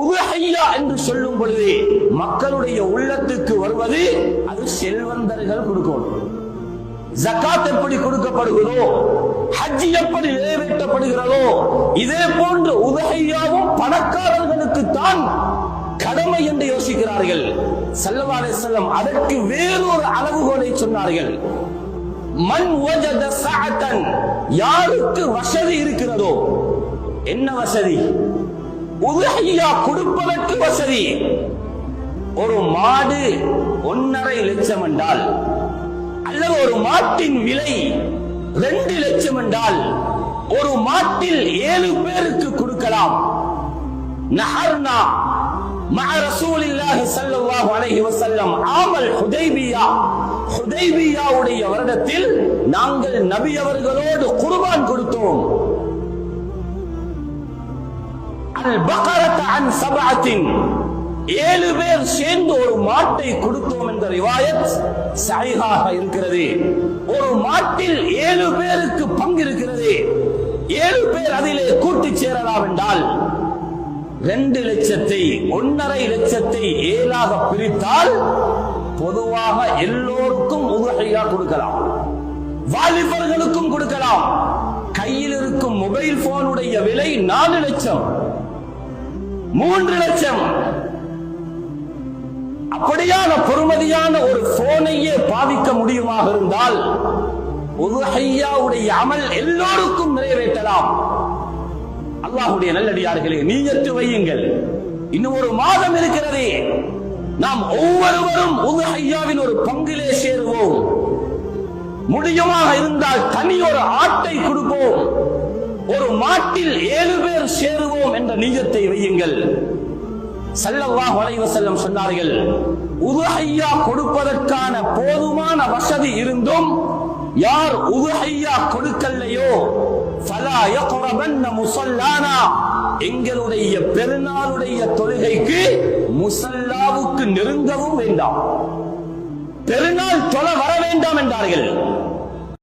உதுஹையா என்று சொல்லும் பொழுது மக்களுடைய உள்ளத்துக்கு வருவது அது செல்வந்தர்கள் கொடுக்கணும். ஜக்காத் எப்படி கொடுக்கப்படுகிறதோ ஹஜ் எப்படி நிறைவேற்றப்படுகிறதோ இதே போன்று உதகையாவும் பணக்காரர்களுக்கு தான் கடமை என்று யோசிக்கிறார்கள். சல்லவாலே செல்லம் அதற்கு வேறொரு அளவுகோலை சொன்னார்கள். மண் வஜத சஅத்தன் யாருக்கு வசதி இருக்கிறதோ என்ன வசதி? உதகையா கொடுப்பதற்கு வசதி ஒரு மாடு ஒன்னரை லட்சம் என்றால் அல்லது ஒரு மாட்டின் விலை ரெண்டு லட்சம் என்றால் ஒரு மாட்டில் ஏழு பேருக்கு கொடுக்கலாம் நஹர்னா مع رسول الله صلى الله عليه وسلم ஆமல் ஹுதைபியா ஹுதைபியாவுடைய வருடத்தில் நாங்கள் நபி அவர்களோடு குர்பான் கொடுத்தோம் ஏழு பேர் சேர்ந்து ஒரு மாட்டை கொடுத்தோம் என்ற ரிவாயத் சஹீஹாக இருக்கிறது. ஒரு மாட்டில் ஏழு பேருக்கு பங்கு இருக்கிறது ஏழு பேர் அதிலே கூட்டி சேரலாம் என்றால் ரெண்டு லட்சத்தை ஒன்னரை லட்சத்தை ஏழாக பிரித்தால் பொதுவாக எல்லோருக்கும் உதகையா கொடுக்கலாம். வாலிபர்களுக்கும் கொடுக்கலாம். கையில் இருக்கும் மொபைல் போனுடைய விலை நாலு லட்சம். மூன்று லட்சம். அப்படியான பொறுமதியான ஒரு போனையே பாவிக்க முடியுமாக இருந்தால் உடைய அமல் எல்லோருக்கும் நிறைவேற்றலாம். அல்லாஹுடைய நல்லடியார்களே நீயத்து வையுங்கள். இன்னும் ஒரு மாதம் இருக்கிறதே. நாம் ஒவ்வொருவரும் உதுஹையாவின் ஒரு பங்கிலே சேருவோம். முடியுமாக இருந்தால் தனி ஒரு ஆட்டை கொடுப்போம். ஒரு மாட்டில் ஏழு பேர் சேருவோம் என்ற நீயத்தை வையுங்கள். செல்லவா அலைஹி செல்லம் சொன்னார்கள் உதுஹையா கொடுப்பதற்கான போதுமான வசதி இருந்தும் யார் உதுஹையா கொடுக்கலையோ ஃபலா யக்ரபன்ன முஸல்லானா எங்களுடைய பெருநாளுடைய தொழுகைக்கு முசல்லாவுக்கு நெருங்கவும் வேண்டாம். பெருநாள் தொலை வர வேண்டாம் என்றார்கள்.